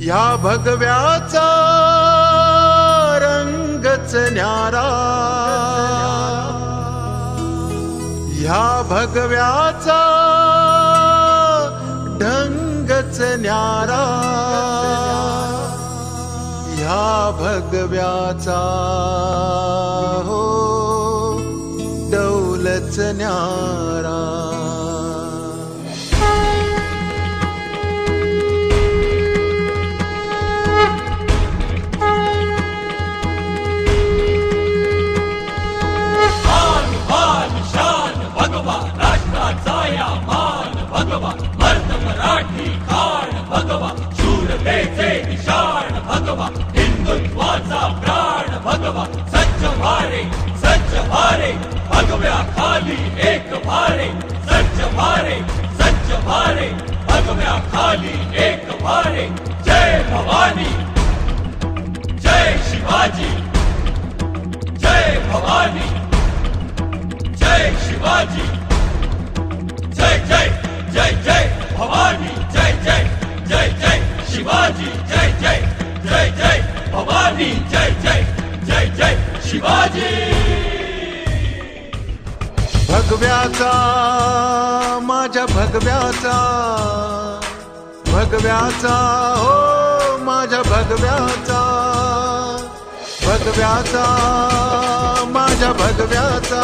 ह्या भगव्याचा रंगच न्यारा. ह्या भगव्याचा ढंगच न्यारा. ह्या भगव्याचा हो डौलच न्यारा. राष्ट्राचा मान भगवा मर्द मराठी भगवा निशाण भगवा हिंदुत्वाचा प्राण भगवा सज्ज भारे भगव्या खाली एक भारे सज्ज भारे भगव्या खाली एक भारे जय भवानी, जय शिवाजी, जय भवानी, जय शिवाजी। शिवाजी। जय जय जय जय भवानी। जय जय जय जय शिवाजी। भगव्याचा माझ्या भगव्याचा भगव्याचा हो माझ्या भगव्याचा भगव्याचा माझ्या भगव्याचा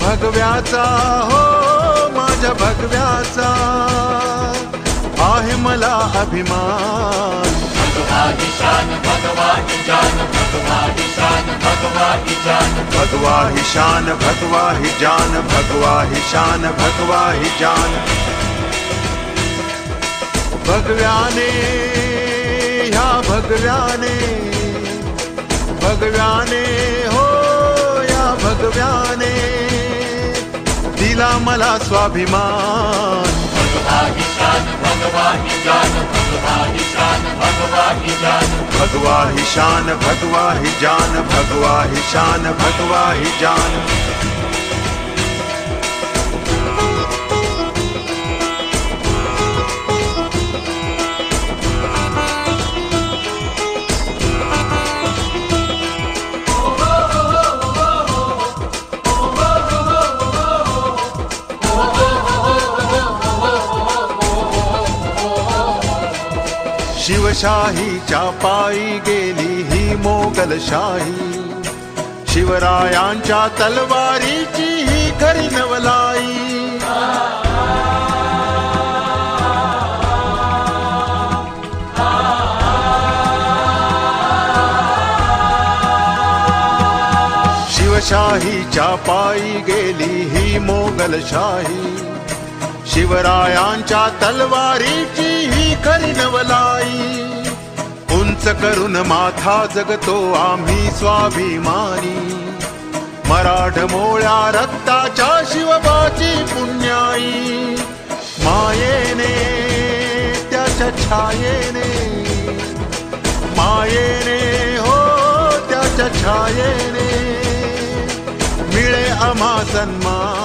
भगव्याचा हो माझ्या भगव्याचा. आहे मला अभिमान। भगवा ही शान भगवा ही जान भगवा ही शान भगवा ही जान भगव्याने ह्या भगव्याने भगव्याने हो या भगव्याने दिला मला स्वाभिमान। शान भगवानी जान भगवानी शान भगवानी जान भगवा ही शान भगवा ही जान भगवा ही शान भगवा ही जान. शिवशाहीच्या पायी गेली ही मोगलशाही शिवरायांच्या तलवारीची ही खरी नवलाई. शिवशाहीच्या पायी गेली ही मोगलशाही शिवरायांच्या तलवारीची ही खरी नवलाई. उंच करून माथा जगतो आम्ही स्वाभिमानी. मराठ मोळ्या रक्ताच्या शिवबाची पुण्याई. मायेने त्याच्या छायेने. मायेने हो त्याच्या छायेने. मिळे आम्हा सन्मान.